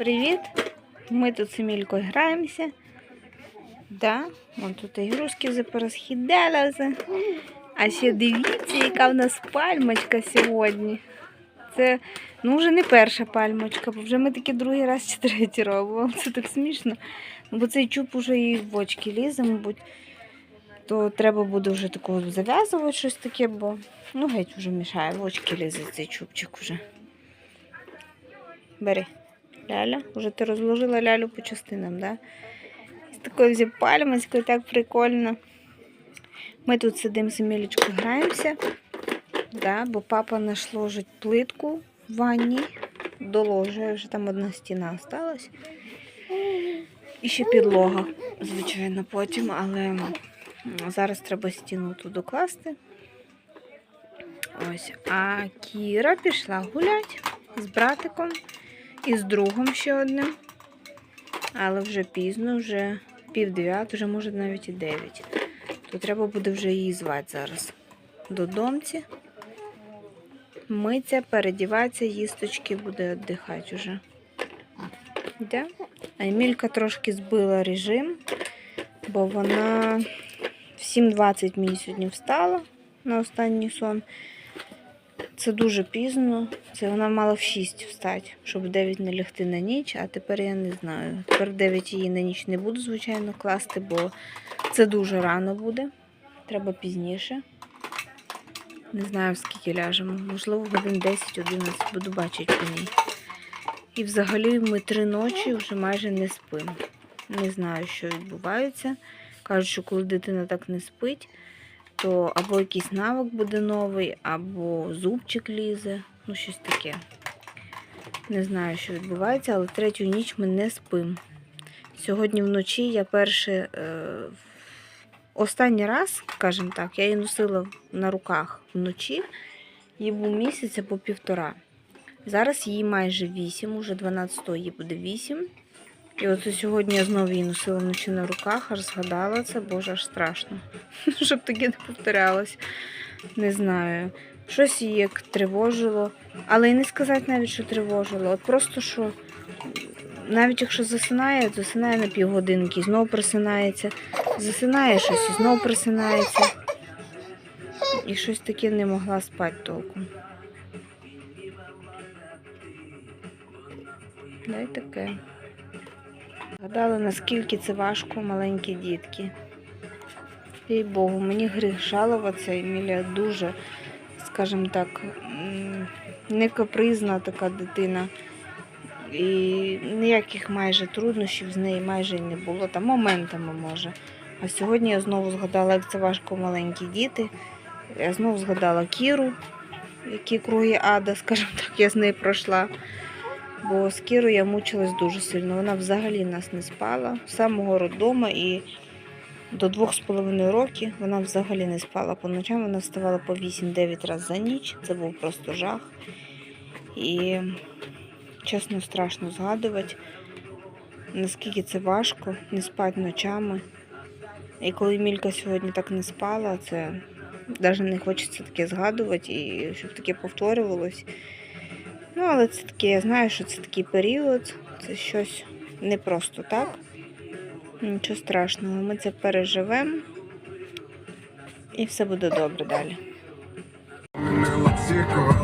Привіт! Ми тут з Емількою граємося. Да, вон тут ігрушки вже порозхідалися. А ще дивіться, яка в нас пальмочка сьогодні. Це ну, вже не перша пальмочка, бо вже ми таки другий раз чи третій робимо. Це так смішно. Ну, бо цей чуб уже і в бочки лізе, мабуть. То треба буде вже такого зав'язувати щось таке, бо ну геть вже мішає, в очки лізе цей чубчик уже. Бери. Ляля. Уже ти розложила лялю по частинам, да? З такою взяв пальмочкою, так прикольно. Ми тут сидимо з Емілічкою, граємося. Да, бо папа наш ложить плитку в ванні, доложує, вже там одна стіна осталась. І ще підлога, звичайно, потім, але зараз треба стіну тут докласти. Ось. А Кіра пішла гуляти з братиком і з другом ще одним. Але вже пізно, вже пів дев'ят, вже може навіть і дев'ять. То треба буде вже її звати зараз. Додомці. Миться, передіватися, їсточки буде віддихати вже. А Емілька трошки збила режим, бо вона в 7.20 мені сьогодні встала на останній сон. Це дуже пізно. Це вона мала в 6 встати, щоб в 9 не лягти на ніч, а тепер я не знаю. Тепер в 9 її на ніч не буду, звичайно, класти, бо це дуже рано буде. Треба пізніше. Не знаю, скільки ляжемо. Можливо, годин 10-11 буду бачити по ній. І взагалі ми три ночі вже майже не спимо. Не знаю, що відбувається. Кажуть, що коли дитина так не спить, то або якийсь навик буде новий, або зубчик лізе, ну щось таке. Не знаю, що відбувається, але третю ніч ми не спимо. Сьогодні вночі я перше, е, останній раз, скажімо так, я її носила на руках вночі, їй був місяць або півтора. Зараз їй майже 8, уже 12 їй буде 8. І от сьогодні я знову її носила вночі на руках, аж згадала це, боже, аж страшно. Щоб таке не повторялось. Не знаю. Щось її як тривожило. Але і не сказати навіть, що тривожило. От просто що навіть якщо засинає, засинає на півгодинки, знову просинається. Засинає щось і знову просинається. І щось таке не могла спати толком. Дай таке. Гадали, наскільки це важко маленькі дітки. Їй Богу, мені гріх жалуватися, Емілія дуже, скажімо так, не капризна така дитина. І ніяких майже труднощів з нею майже не було. Там моментами може. А сьогодні я знову згадала, як це важко маленькі діти. Я знову згадала Кіру, які круги ада, скажімо так, я з нею пройшла. Бо з Кірою я мучилась дуже сильно. Вона взагалі нас не спала з самого роддому і до двох з половиною років вона взагалі не спала по ночам. Вона вставала по 8-9 разів за ніч. Це був просто жах. І чесно, страшно згадувати, наскільки це важко не спати ночами. І коли Мілька сьогодні так не спала, це навіть не хочеться таке згадувати і щоб таке повторювалось. Ну, але це таке, я знаю, що це такий період, це щось не просто так. Нічого страшного, ми це переживемо і все буде добре далі.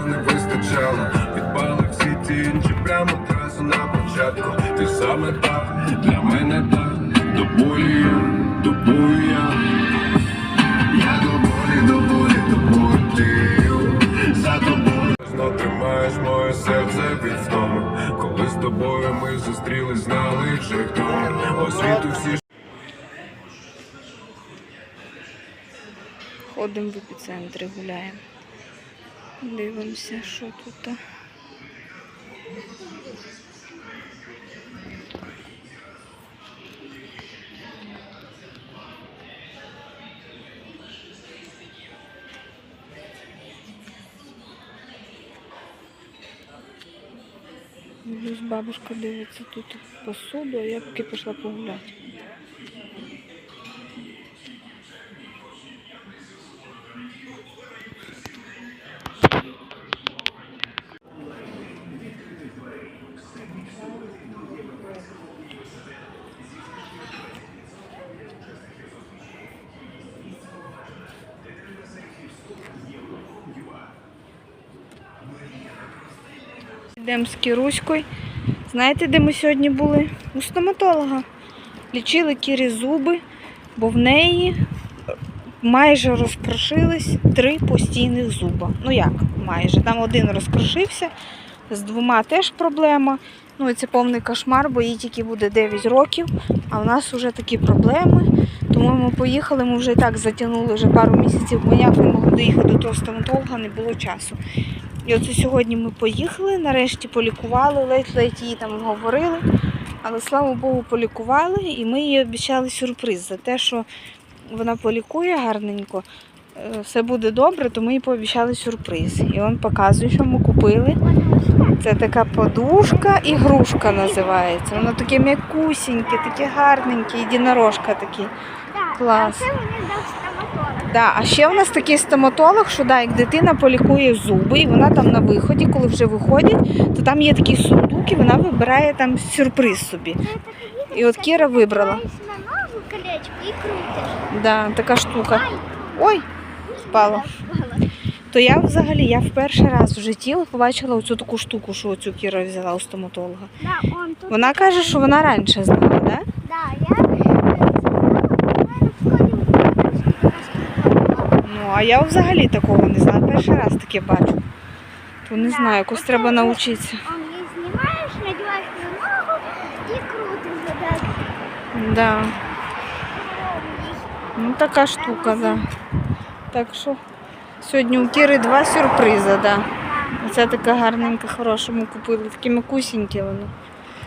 Не вистачало. Підпали всі ті інші прямо одразу на початку. Ти саме так, для мене так. Тобою, тобою Я тобою ми зустрілись, знали вже хто Освіту всі Ходимо в епіцентрі, гуляємо. Дивимося, що тут. Бабушка дивиться тут посуду, а я поки пішла погуляти. Йдемо з Кіруською. Знаєте, де ми сьогодні були? У стоматолога. Лічили Кірі зуби, бо в неї майже розкрошились три постійних зуба. Ну як майже? Там один розкрошився, з двома теж проблема. Ну і це повний кошмар, бо їй тільки буде 9 років, а в нас вже такі проблеми. Тому ми поїхали, ми вже і так затягнули вже пару місяців, бо ніяк не могли доїхати до того стоматолога, не було часу. І оце сьогодні ми поїхали, нарешті полікували, ледь-ледь її там говорили. Але слава Богу, полікували, і ми їй обіцяли сюрприз за те, що вона полікує гарненько. е, Все буде добре, то ми їй пообіцяли сюрприз. І він показує, що ми купили. Це така подушка, ігрушка називається. Воно таке м'якусіньке, таке гарненьке, єдинорожка такий. Так, Клас. Да, а ще в нас такий стоматолог, що да, як дитина полікує зуби, і вона там на виході, коли вже виходять, то там є такий сундук, і вона вибирає там сюрприз собі. І от Кіра вибрала. На ногу колечко і крутиш. Да, така штука. Ой, впала. То я взагалі я в перший раз в житті побачила оцю таку штуку, що оцю Кіра взяла у стоматолога. Да, он тут. Вона каже, що вона раніше знала, да? Да, я е, це знала, в мене в школі Ну, а я взагалі такого не знала. Перший раз таке бачу. То не знаю, якось треба навчитися. Он її знімаєш, надіваєш на ногу і крутиш. отак. Да. Ну така штука, да. Так що сьогодні у Кіри два сюрпризи, да. Оце така гарненька, хороша ми купили. Такі макусінькі вони.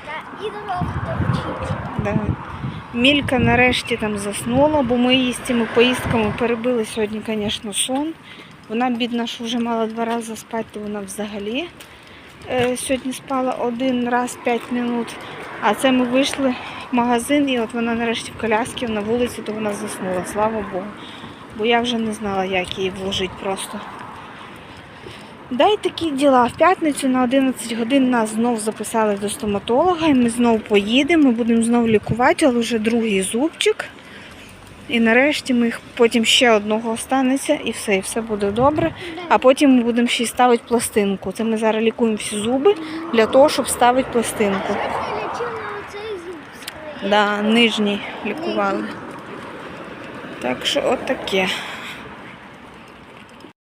Да, і дорогу вчить. Да. Мілька нарешті там заснула, бо ми її з цими поїздками перебили сьогодні, звісно, сон. Вона, бідна, що вже мала два рази спати, то вона взагалі е, сьогодні спала один раз 5 минут. А це ми вийшли в магазин, і от вона нарешті в коляскі на вулиці, то вона заснула, слава Богу. Бо я вже не знала, як її вложити просто. Да й такі діла. В п'ятницю на 11 годин нас знов записали до стоматолога, і ми знов поїдемо, будемо знов лікувати, але вже другий зубчик. І нарешті ми їх потім ще одного останеться і все, і все буде добре. А потім ми будемо ще й ставити пластинку. Це ми зараз лікуємо всі зуби для того, щоб ставити пластинку. Да, нижній лікували. Так що от таке.